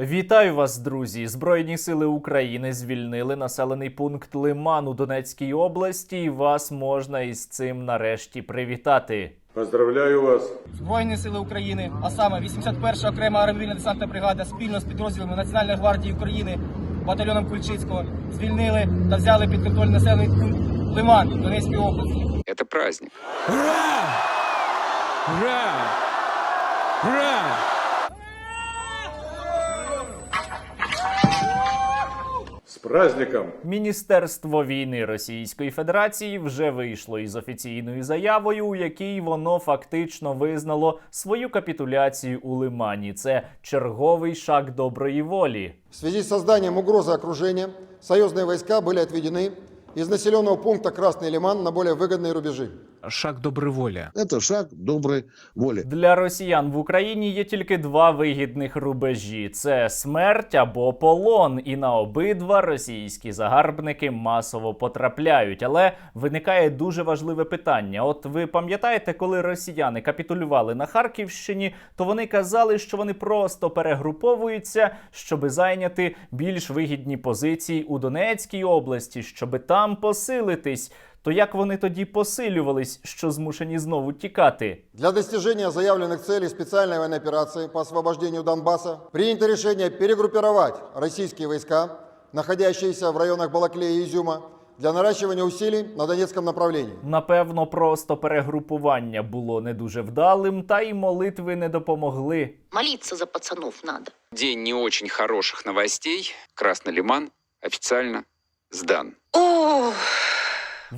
Вітаю вас, друзі! Збройні сили України звільнили населений пункт Лиман у Донецькій області. І вас можна із цим нарешті привітати. Поздравляю вас Збройні сили України, а саме 81 окрема аеромобільна десантна бригада спільно з підрозділами Національної гвардії України, батальйоном Кульчицького звільнили та взяли під контроль населений пункт Лиман Донецької області. Это праздник. Ура! Ура! Ура! праздником! Міністерство війни Російської Федерації вже вийшло із офіційною заявою, у якій воно фактично визнало свою капітуляцію у Лимані. Це черговий шаг доброї волі. В связи с созданием угрозы окружения союзные войска были отведены из населенного пункта Красный Лиман на более выгодные рубежи. Шаг доброй воли. Это шаг доброй воли. Для росіян в Україні є тільки два вигідних рубежі: це смерть або полон. І на обидва російські загарбники масово потрапляють. Але виникає дуже важливе питання: от ви пам'ятаєте, коли росіяни капітулювали на Харківщині, то вони казали, що вони просто перегруповуються, щоби зайняти більш вигідні позиції у Донецькій області, щоби там посилитись. То як вони тоді посилювались, що змушені знову тікати? Для достижения заявленных целей специальной военной операции по освобождению Донбасса принято решение перегруппировать российские войска, находящиеся в районах Балаклея и Изюма, для наращивания усилий на Донецком направлении. Напевно, просто перегрупування було не дуже вдалим, та й молитви не допомогли. Молиться за пацанов надо. День не очень хороших новостей. Красный Лиман официально сдан. О,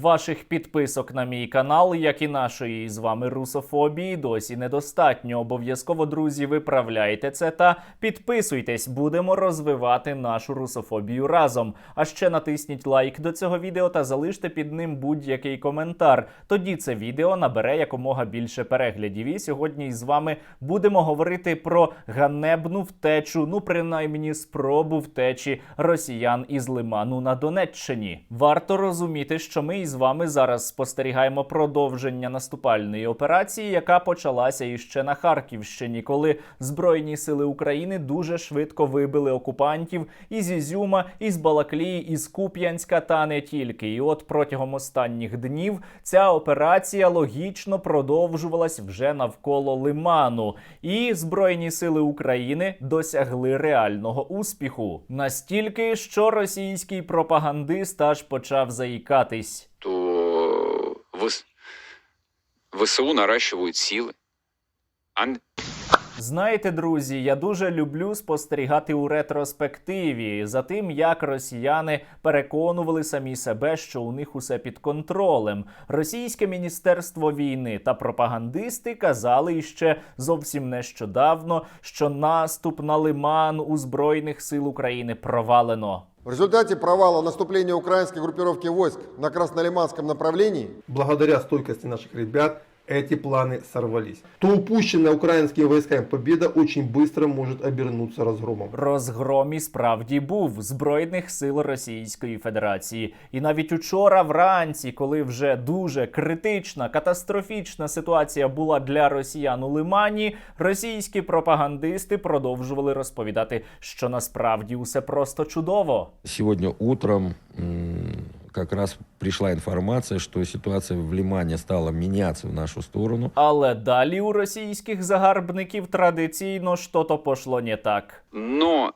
Ваших підписок на мій канал, як і нашої з вами русофобії, досі недостатньо. Обов'язково, друзі, виправляйте це та підписуйтесь. Будемо розвивати нашу русофобію разом. А ще натисніть лайк до цього відео та залиште під ним будь-який коментар. Тоді це відео набере якомога більше переглядів. І сьогодні з вами будемо говорити про ганебну втечу, ну принаймні спробу втечі росіян із Лиману на Донеччині. Варто розуміти, що ми із вами зараз спостерігаємо продовження наступальної операції, яка почалася іще на Харківщині, коли Збройні сили України дуже швидко вибили окупантів із Ізюма, із Балаклії, із Куп'янська та не тільки. І от протягом останніх днів ця операція логічно продовжувалась вже навколо Лиману. І Збройні сили України досягли реального успіху. Настільки, що російський пропагандист аж почав заїкатись. То ВС- ВСУ наращивают силы. Ан- Знаєте, друзі, я дуже люблю спостерігати у ретроспективі за тим, як росіяни переконували самі себе, що у них усе під контролем. Російське міністерство війни та пропагандисти казали іще зовсім нещодавно, що наступ на лиман у збройних сил України провалено. В результате провала наступления украинской группировки войск на Краснолиманском направлении благодаря стойкости наших ребят эти планы сорвались. То упущенная украинскими войсками победа очень быстро может обернуться разгромом. Розгром і справді був збройних сил Російської Федерації. І навіть учора вранці, коли вже дуже критична, катастрофічна ситуація була для росіян у Лимані, російські пропагандисти продовжували розповідати, що насправді усе просто чудово. Сегодня утром м, как раз прийшла інформація, що ситуація в Лімані стала мінятися в нашу сторону. Але далі у російських загарбників традиційно що-то пошло не так. Но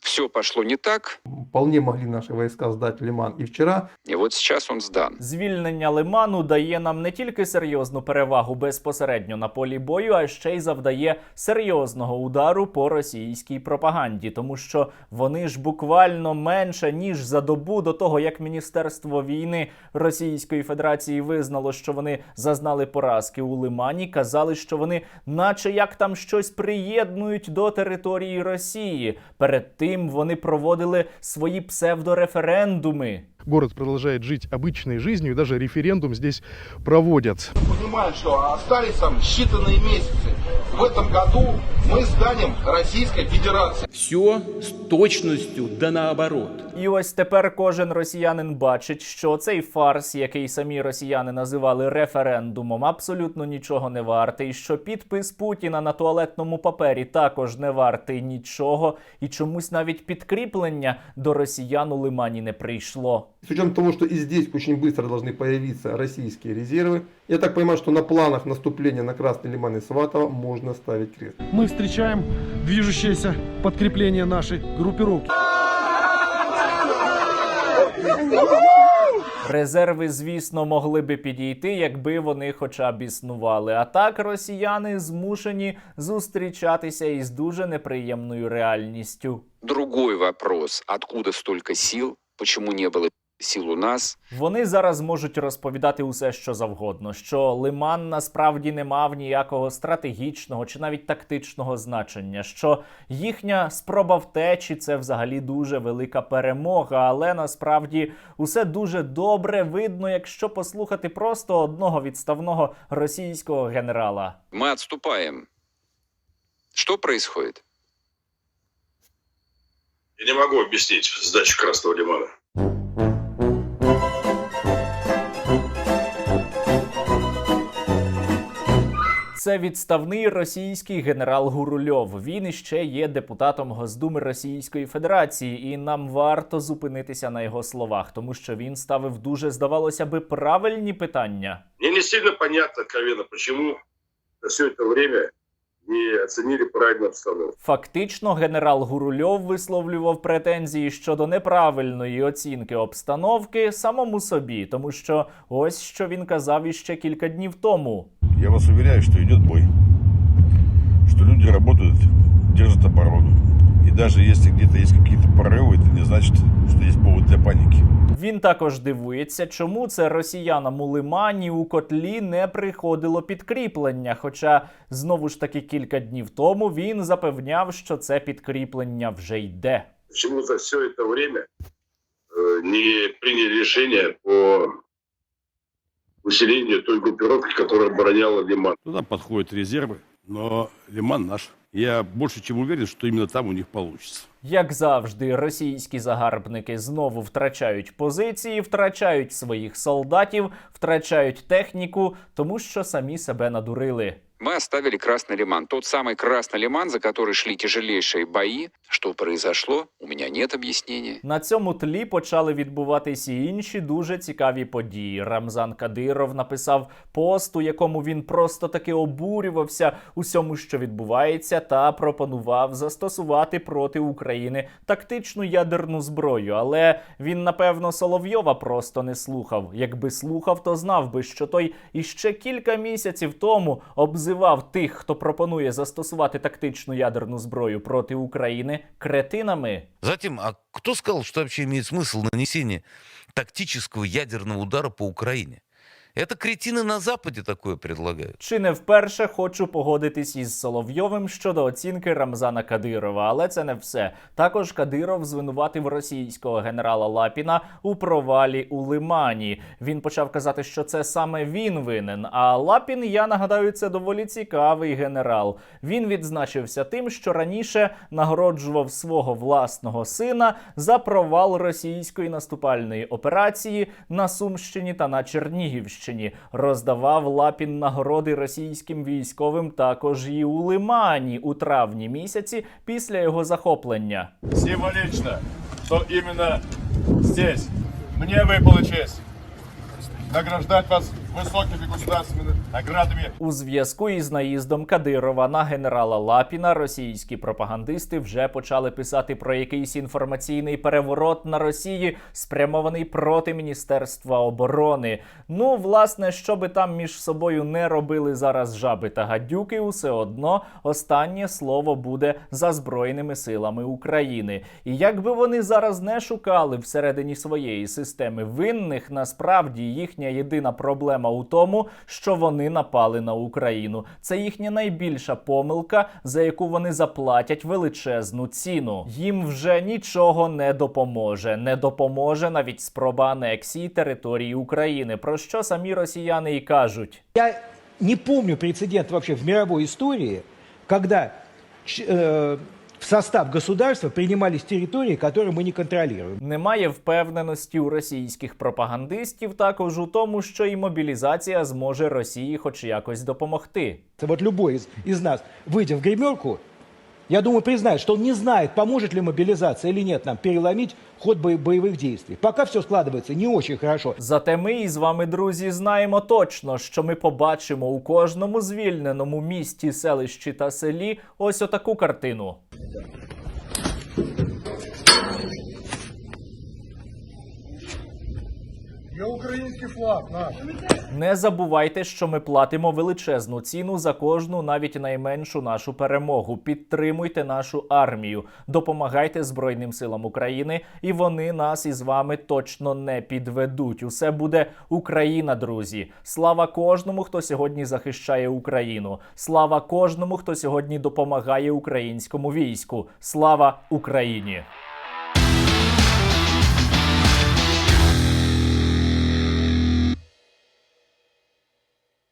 все пошло не так, Вполне могли наши войска сдать Лиман и вчера. и вот сейчас он сдан. Звільнення лиману дає нам не тільки серйозну перевагу безпосередньо на полі бою, а ще й завдає серйозного удару по російській пропаганді, тому що вони ж буквально менше ніж за добу до того, як Міністерство війни Російської Федерації визнало, що вони зазнали поразки у лимані, казали, що вони, наче як там щось приєднують до території Росії. Перед тим вони проводили свої псевдореферендуми. Город продолжает жить обычной жизнью, и даже референдум здесь проводят. понимают, что остались там считанные месяцы. В этом году мы станем Российской Федерацией. Все с точностью да наоборот. І ось тепер кожен росіянин бачить, що цей фарс, який самі росіяни називали референдумом, абсолютно нічого не вартий. Що підпис Путіна на туалетному папері також не вартий нічого, і чомусь навіть підкріплення до росіян у лимані не прийшло. С учетом того, что и здесь очень быстро должны появиться российские резервы, я так понимаю, что на планах наступления на Красный Лиман и Сватово можно ставить крест. Мы встречаем движущееся подкрепление нашей группировки. Резерви, звісно, могли би підійти, якби вони хоча б існували. А так росіяни змушені зустрічатися із дуже неприємною реальністю. Другой вопрос, откуда столько сил, почему не было сил у нас, Вони зараз можуть розповідати усе, що завгодно, що Лиман насправді не мав ніякого стратегічного чи навіть тактичного значення, що їхня спроба втечі це взагалі дуже велика перемога. Але насправді усе дуже добре видно, якщо послухати просто одного відставного російського генерала. мы отступаем. Что происходит? Я не могу объяснить сдачу Красного Лимана. Це відставний російський генерал Гурульов. Він іще є депутатом Госдуми Російської Федерації, і нам варто зупинитися на його словах, тому що він ставив дуже, здавалося би, правильні питання. Мені не сильно понятно, откровенно, чому за все це время не оценили правильную обстановку. Фактично, генерал Гурульов висловлював претензії щодо неправильної оцінки обстановки самому собі, тому що ось що він казав іще кілька днів тому. Я вас уверяю, что идет бой. Что люди работают, держат оборону. И даже если где-то есть какие-то прорывы, это не значит, что есть повод для паники. Він також дивується, чому це росіянам у лимані у котлі не приходило підкріплення. Хоча знову ж таки кілька днів тому він запевняв, що це підкріплення вже йде. Почему за все это время э, не приняли решение по усилению той группировки, которая обороняла Лиман? Туда подходят резервы, но Лиман наш. Я больше чем уверен, что именно там у них получится. Як завжди, російські загарбники знову втрачають позиції, втрачають своїх солдатів, втрачають техніку, тому що самі себе надурили. Мы оставили Красный Лиман. Тот самый Красный Лиман, за который шли тяжелейшие бои. Что произошло, у меня нет объяснения. На цьому тлі почали відбуватися і інші дуже цікаві події. Рамзан Кадиров написав пост, у якому він просто таки обурювався усьому, що відбувається, та пропонував застосувати проти України тактичну ядерну зброю. Але він, напевно, Соловйова просто не слухав. Якби слухав, то знав би, що той іще кілька місяців тому обзивав тих, хто пропонує застосувати тактичну ядерну зброю проти України, кретинами. Затем, а кто сказал, что вообще имеет смысл нанесение тактического ядерного удара по Украине? Это кретины на Западе такое предлагают. Чи не вперше хочу погодитись із Соловйовим щодо оцінки Рамзана Кадирова, але це не все. Також Кадиров звинуватив російського генерала Лапіна у провалі у Лимані. Він почав казати, що це саме він винен. А Лапін, я нагадаю, це доволі цікавий генерал. Він відзначився тим, що раніше нагороджував свого власного сина за провал російської наступальної операції на Сумщині та на Чернігівщині. Роздавав Лапін нагороди російським військовим також і у Лимані у травні місяці після його захоплення. Символічно, что іменно здесь мені випала честь награждать вас высокими государственными наградами. У зв'язку із наїздом Кадирова на генерала Лапіна російські пропагандисти вже почали писати про якийсь інформаційний переворот на Росії, спрямований проти Міністерства оборони. Ну, власне, що би там між собою не робили зараз жаби та гадюки, усе одно останнє слово буде за збройними силами України. І як би вони зараз не шукали всередині своєї системи винних, насправді їхня єдина проблема у тому, що вони напали на Україну. Це їхня найбільша помилка, за яку вони заплатять величезну ціну. Їм вже нічого не допоможе. Не допоможе навіть спроба анексії території України, про що самі росіяни і кажуть. Я не помню прецедент вообще в мировой истории, когда э, в состав государства принимались территории, которые мы не контролируем. Немає впевненості у російських пропагандистів також у тому, що і мобілізація зможе Росії хоч якось допомогти. Вот любой из, из нас, выйдя в гримерку, я думаю, признает, что он не знает, поможет ли мобилизация или нет нам переломить ход бойових действий. Поки все складывается не очень хорошо. Зате ми із вами, друзі, знаємо точно, що ми побачимо у кожному звільненому місті, селищі та селі ось отаку картину. Я український флаг наш. Не забувайте, що ми платимо величезну ціну за кожну, навіть найменшу нашу перемогу. Підтримуйте нашу армію, допомагайте Збройним силам України, і вони нас із вами точно не підведуть. Усе буде Україна, друзі. Слава кожному, хто сьогодні захищає Україну. Слава кожному, хто сьогодні допомагає українському війську. Слава Україні!